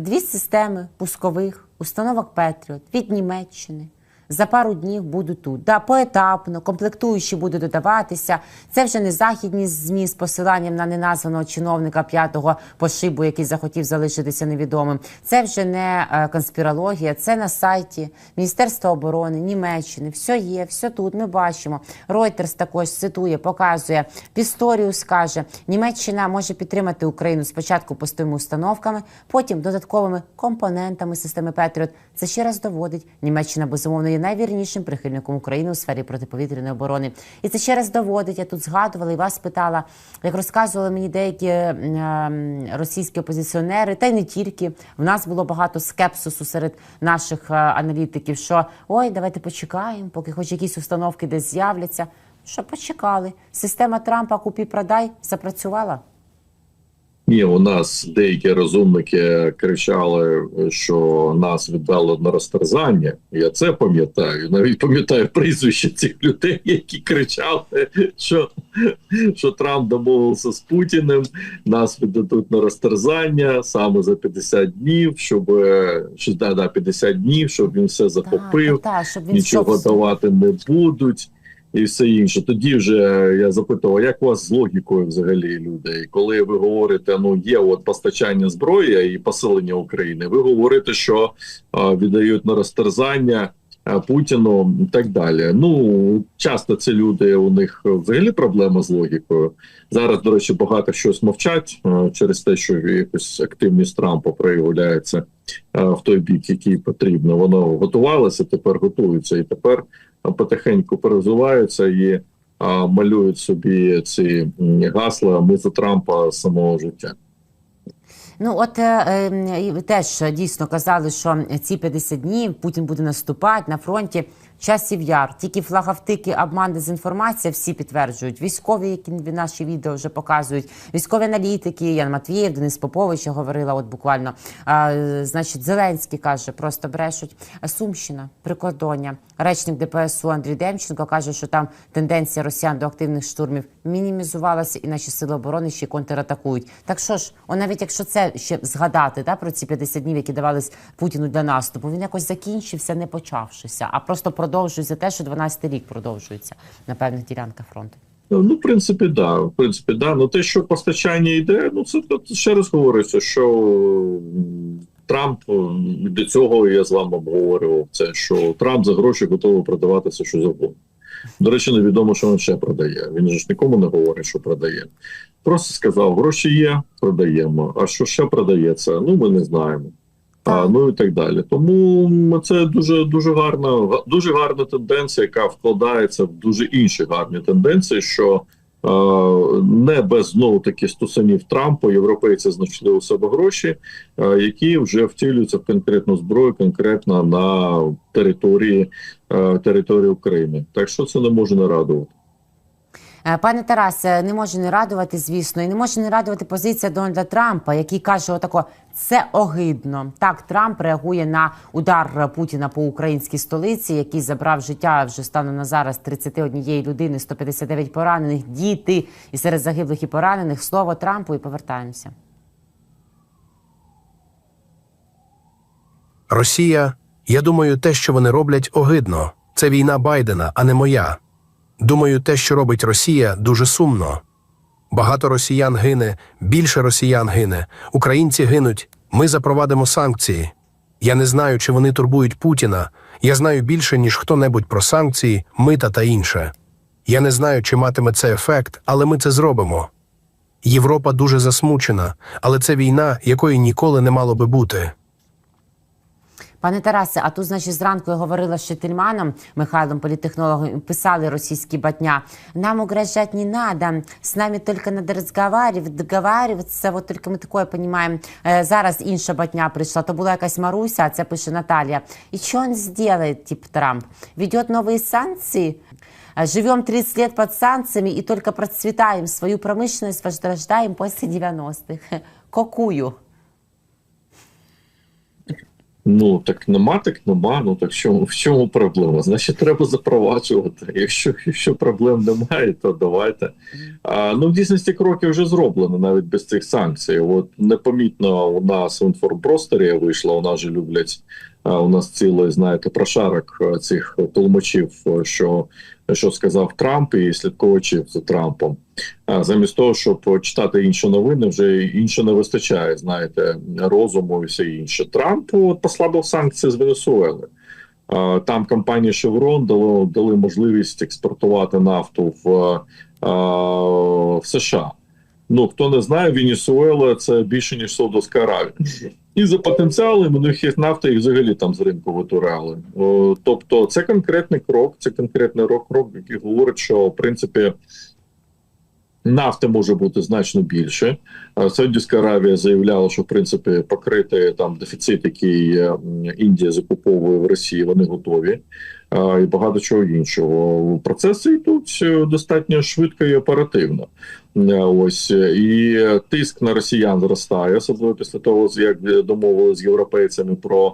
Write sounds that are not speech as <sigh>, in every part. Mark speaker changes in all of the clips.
Speaker 1: дві системи пускових установок Петріот від Німеччини. За пару днів будуть тут. Да, поетапно, комплектуючі будуть додаватися. Це вже не західні ЗМІ з посиланням на неназваного чиновника п'ятого пошибу, який захотів залишитися невідомим. Це вже не е, конспірологія, це на сайті Міністерства оборони Німеччини. Все є, все тут. Ми бачимо. Reuters також цитує, показує. Пісторіус каже, Німеччина може підтримати Україну спочатку пустими установками, потім додатковими компонентами системи Петріот. Це ще раз доводить. Німеччина безумовно є найвірнішим прихильником України у сфері протиповітряної оборони. І це ще раз доводить. Я тут згадувала і вас питала, як розказували мені деякі ем, російські опозиціонери, та й не тільки. В нас було багато скепсису серед наших е, аналітиків, що ой, давайте почекаємо, поки хоч якісь установки десь з'являться. Що почекали? Система Трампа купі-продай запрацювала.
Speaker 2: Ні, у нас деякі розумники кричали, що нас віддало на розтерзання. Я це пам'ятаю. Навіть пам'ятаю прізвище цих людей, які кричали, що, що Трамп домовився з Путіним, нас віддадуть на розтерзання саме за 50 днів, щоб що, да, да, 50 днів, щоб він все захопив,
Speaker 1: Так, так, щоб він
Speaker 2: нічого давати не будуть. І все інше. Тоді вже я запитував, як у вас з логікою взагалі люди? І коли ви говорите, ну є от постачання зброї і посилення України, ви говорите, що а, віддають на розтерзання Путіну і так далі. Ну часто ці люди у них взагалі проблема з логікою. Зараз, до речі, багато щось мовчать через те, що якось активність Трампа проявляється в той бік, який потрібно. Воно готувалося, тепер готується, і тепер потихеньку перезуваються і а, малюють собі ці гасла. Ми за Трампа самого життя.
Speaker 1: Ну от е, е, ви теж е, дійсно казали, що ці 50 днів Путін буде наступати на фронті. Часів яр, тільки флаговтики, обман, дезінформація всі підтверджують. Військові, які наші відео вже показують, військові аналітики, Ян Матвієв, Денис Попович, я говорила, от буквально. А, значить, Зеленський каже, просто брешуть. Сумщина, прикордоння. Речник ДПСУ Андрій Демченко каже, що там тенденція росіян до активних штурмів мінімізувалася, і наші сили оборони ще контратакують. Так що ж, о, навіть якщо це ще згадати да, про ці 50 днів, які давались Путіну для наступу, він якось закінчився, не почавшися, а просто продовжується те, що 12-й рік продовжується на певних ділянках фронту.
Speaker 2: Ну, в принципі, да. В принципі, да. Ну те, що постачання йде, ну це це ще раз говориться, що Трамп до цього я з вами обговорював це, що Трамп за гроші готовий продавати все, що завгодно. До речі, невідомо, що він ще продає. Він же ж нікому не говорить, що продає. Просто сказав, гроші є, продаємо. А що ще продається? Ну, ми не знаємо. А, ну і так далі. Тому це дуже дуже гарна, дуже гарна тенденція, яка вкладається в дуже інші гарні тенденції, що е, не без знову таки стусанів Трампа європейці знайшли у себе гроші, е, які вже втілюються в конкретну зброю, конкретно на території, е, території України. Так що це не може не радувати.
Speaker 1: Е, Пане Тарасе, не може не радувати, звісно, і не може не радувати позиція Дональда Трампа, який каже: отако, це огидно. Так, Трамп реагує на удар Путіна по українській столиці, який забрав життя вже станом на зараз 31 людини, 159 поранених, діти і серед загиблих і поранених. Слово Трампу і повертаємося.
Speaker 3: Росія, я думаю, те, що вони роблять, огидно. Це війна Байдена, а не моя. Думаю, те, що робить Росія, дуже сумно. Багато росіян гине, більше росіян гине, українці гинуть. Ми запровадимо санкції. Я не знаю, чи вони турбують Путіна. Я знаю більше, ніж хто-небудь про санкції, мита та інше. Я не знаю, чи матиме це ефект, але ми це зробимо. Європа дуже засмучена, але це війна, якої ніколи не мало би бути.
Speaker 1: Пане Тарасе, а тут, значить, зранку я говорила з Шетельманом, Михайлом, політтехнологом, писали російські батня. Нам угрожать не надо, з нами тільки надо розговаривать, договариваться, вот тільки ми такое понимаем. Е, зараз інша батня прийшла, то була якась Маруся, а це пише Наталія. І що він сделает, тип Трамп? Ведет новые санкции? Э, Живем 30 лет под санкциями и только процветаем, свою промышленность возрождаем после 90-х. Какую?
Speaker 2: Ну так нема, так нема. Ну так в чому, в чому проблема? Значить, треба запроваджувати. Якщо, якщо проблем немає, то давайте. А, ну в дійсності кроки вже зроблені навіть без цих санкцій. От непомітно у нас в інформпросторі вийшла. У нас же люблять. У нас цілий, знаєте, прошарок е, цих толмачів, е, що, що сказав Трамп і слідковачів за Трампом. Замість того, щоб читати інші новини, вже інше не вистачає. Знаєте, розуму і все інше. Трамп от, послабив санкції з Венесуели. Там компанії Chevron дали, дали можливість експортувати нафту в, в США. Ну хто не знає, Венесуела це більше ніж Саудовська Аравія. І за потенціалом у них нафта, їх взагалі там з ринку витурали. Тобто, це конкретний крок, це конкретний крок, який говорить, що в принципі. Нафти може бути значно більше. Саудівська Аравія заявляла, що в принципі покрити там дефіцит, який е, Індія закуповує в Росії, вони готові, і багато чого іншого. Процеси йдуть е, достатньо швидко і оперативно. Е, Ось е, і тиск на росіян зростає, особливо після того, як домовили з європейцями про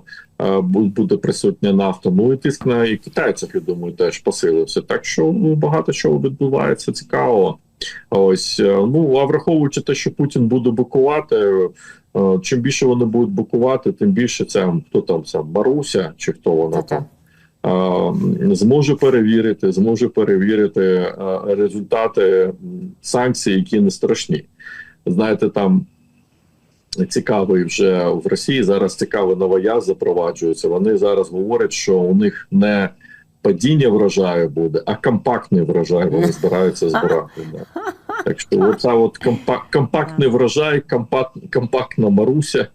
Speaker 2: буде присутня нафта. Ну і тиск на і китайців, я думаю, теж посилився. Так що ну, багато чого відбувається цікавого. Ось ну а враховуючи те, що Путін буде бикувати, е, чим більше вони будуть бикувати, тим більше це хто там сам Маруся чи хто вона там зможе перевірити, зможе перевірити результати санкцій, які не страшні. Знаєте, там цікавий вже в Росії зараз цікавий новояз запроваджується. Вони зараз говорять, що у них не падіння врожаю буде, а компактний врожай вони <laughs> збираються збирати. Да. Так що оця от компак, компактний врожай, компакт, компактна Маруся,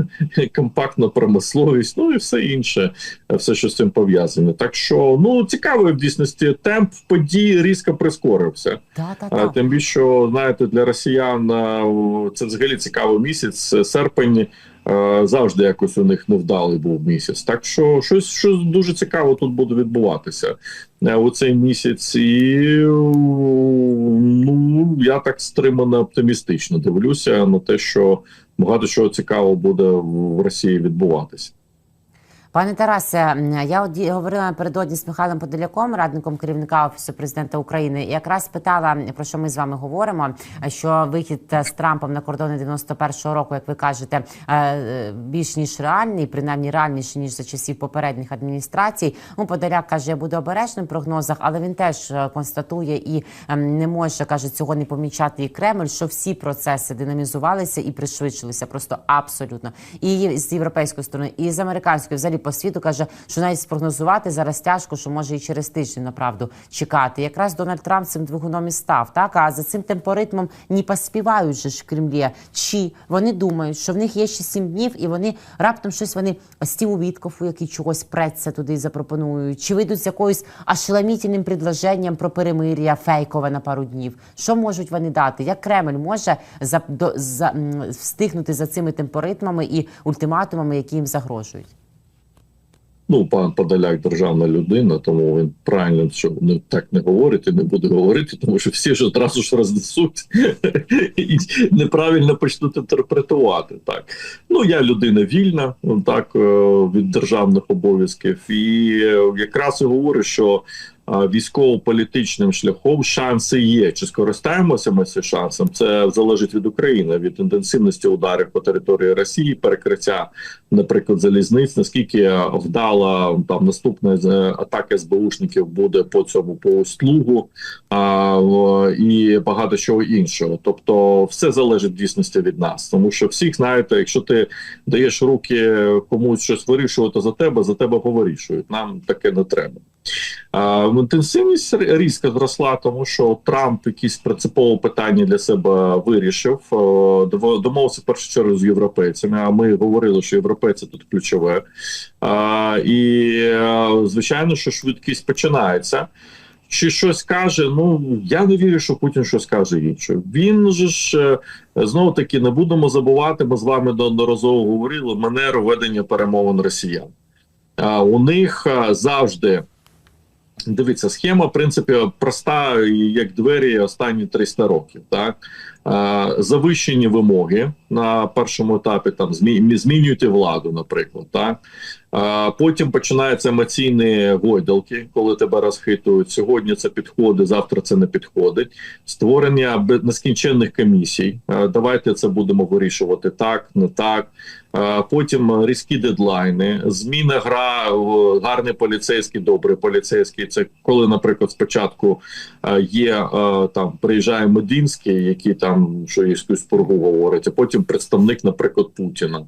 Speaker 2: <laughs> компактна промисловість, ну і все інше, все, що з цим пов'язане. Так що ну цікавий в дійсності темп подій різко прискорився.
Speaker 1: Та, та,
Speaker 2: А. Тим більше, знаєте, для росіян це взагалі цікавий місяць. Серпень завжди якось у них невдалий був місяць. Так що щось, щось дуже цікаво тут буде відбуватися е, у цей місяць. І ну я так стримано оптимістично дивлюся на те, що багато чого цікавого буде в Росії відбуватися.
Speaker 1: Пане Тарасе, я от говорила напередодні з Михайлом Подоляком, радником керівника офісу президента України. і Якраз питала про що ми з вами говоримо. Що вихід е, з Трампом на кордони 91-го року, як ви кажете, е, е, більш ніж реальний, принаймні реальніший ніж за часів попередніх адміністрацій. Ну, Подоляк каже, я буду обережним в прогнозах, але він теж констатує і ем, не може каже цього не помічати і Кремль, що всі процеси динамізувалися і пришвидшилися просто абсолютно. І з європейської сторони, і з американської, взагалі по світу каже, що навіть спрогнозувати зараз тяжко, що може і через тиждень направду чекати. Якраз Дональд Трамп цим двигуном і став. Так а за цим темпоритмом не поспівають же ж в Кремлі. Чи вони думають, що в них є ще сім днів, і вони раптом щось вони Стіву Віткофу, який чогось преться туди запропонують, чи вийдуть з якоюсь ошеломітельним предложенням про перемир'я фейкове на пару днів. Що можуть вони дати? Як Кремль може за, до, за, встигнути за цими темпоритмами і ультиматумами, які їм загрожують?
Speaker 2: Ну, пан Подоляк державна людина, тому він правильно, що не так не говорить і не буде говорити, тому що всі ж одразу ж рознесуть <laughs> і неправильно почнуть інтерпретувати. Так ну я людина вільна, так е, від державних обов'язків, і якраз і говорю, що військово-політичним шляхом шанси є. Чи скористаємося ми цим шансом? Це залежить від України, від інтенсивності ударів по території Росії, перекриття, наприклад, залізниць. Наскільки вдала там наступна е, атака СБУшників буде по цьому по слугу а, і багато чого іншого. Тобто, все залежить в дійсності від нас, тому що всіх знаєте, якщо ти даєш руки комусь щось вирішувати за тебе, за тебе повирішують. Нам таке не треба. Інтенсивність різко зросла, тому що Трамп якісь принципове питання для себе вирішив. Е, Домовився в першу чергу з європейцями. А ми говорили, що європейці тут ключове. І е, звичайно, що швидкість починається. Чи щось каже? Ну я не вірю, що Путін щось каже інше. Він же ж е, знову таки не будемо забувати. Ми з вами неодноразово говорили манеру ведення перемовин росіян. У них завжди Дивіться, схема, в принципі, проста, як двері останні 300 років. Так завищені вимоги на першому етапі. Там змі, змінюйте владу, наприклад. Так? Потім починаються емоційні гойдалки, коли тебе розхитують. Сьогодні це підходить, завтра це не підходить. Створення нескінченних комісій. Давайте це будемо вирішувати так, не так. Потім різкі дедлайни, зміна гра, гарний поліцейський, добрий поліцейський. Це коли, наприклад, спочатку є там приїжджає Мединський, який там що якусь пургу говорить, а потім представник, наприклад, Путіна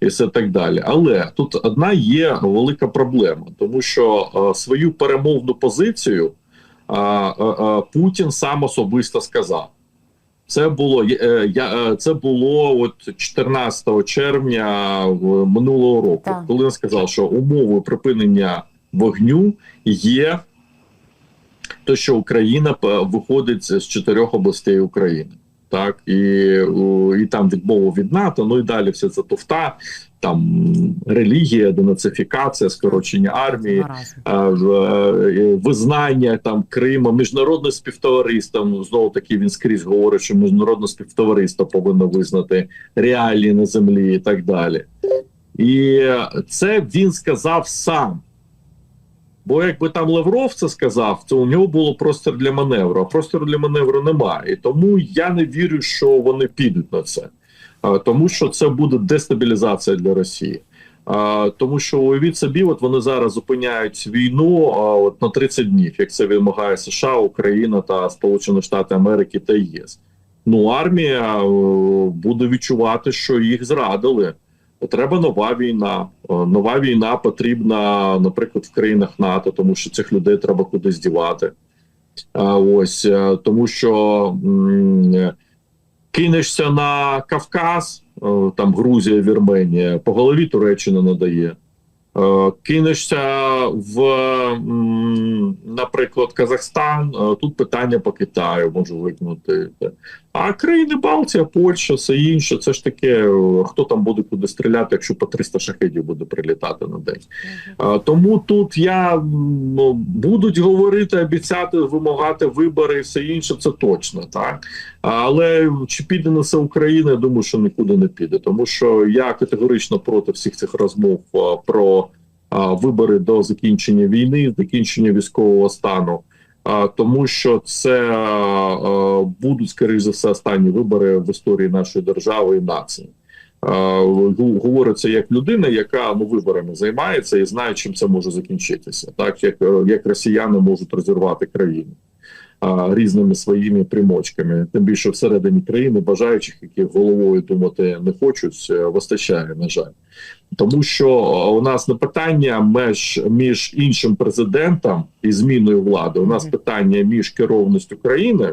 Speaker 2: і все так далі. Але тут одна є велика проблема, тому що е, свою перемовну позицію е, е, Путін сам особисто сказав. Це було я це було от 14 червня минулого року,
Speaker 1: Так.
Speaker 2: коли він сказав, що умовою припинення вогню є те, що Україна виходить з чотирьох областей України. Так і, і там відмову від НАТО, ну і далі все це туфта, там релігія, денацифікація, скорочення армії, е, визнання там Криму, міжнародне співтовариство. Ну, знову таки він скрізь говорить, що міжнародне співтовариство повинно визнати реалії на землі і так далі. І це він сказав сам. Бо якби там Лавров це сказав, то у нього було простір для маневру, а простору для маневру немає. І тому я не вірю, що вони підуть на це, тому що це буде дестабілізація для Росії. Тому що уявіть собі, от вони зараз зупиняють війну от на 30 днів, як це вимагає США, Україна та Сполучені Штати Америки та ЄС. Ну армія е, буде відчувати, що їх зрадили. Треба нова війна. Е, Нова війна потрібна, наприклад, в країнах НАТО, тому що цих людей треба кудись дівати. А, ось е, тому, що е, кинешся на Кавказ, е, там Грузія, Вірменія, по голові Туреччина надає. Е, Кинешся в, наприклад, Казахстан. е, Тут питання по Китаю можу викнути. А країни Балтія, Польща, все інше. Це ж таке, е, хто там буде куди стріляти, якщо по 300 шахедів буде прилітати на день. Е, Тому тут я ну, будуть говорити, обіцяти, вимагати вибори і все інше. Це точно так. Але чи піде на це Україна? Я думаю, що нікуди не піде, тому що я категорично проти всіх цих розмов е, про е, вибори до закінчення війни, закінчення військового стану. Тому що це будуть скоріш за все останні вибори в історії нашої держави і нації. Говориться як людина, яка ну виборами займається і знає, чим це може закінчитися, так як, як росіяни можуть розірвати країну різними своїми примочками. Тим більше всередині країни бажаючих, які головою думати не хочуть, е, вистачає, на жаль. Тому що е, у нас не питання між, між іншим президентом і зміною влади. У нас питання між керованістю країни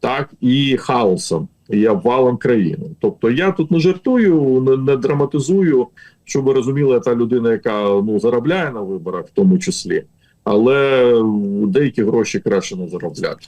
Speaker 2: так і хаосом і обвалом країни. Тобто я тут не жартую, не, не драматизую, щоб ви розуміли, та людина, яка ну заробляє на виборах, в тому числі, але деякі гроші краще не заробляти.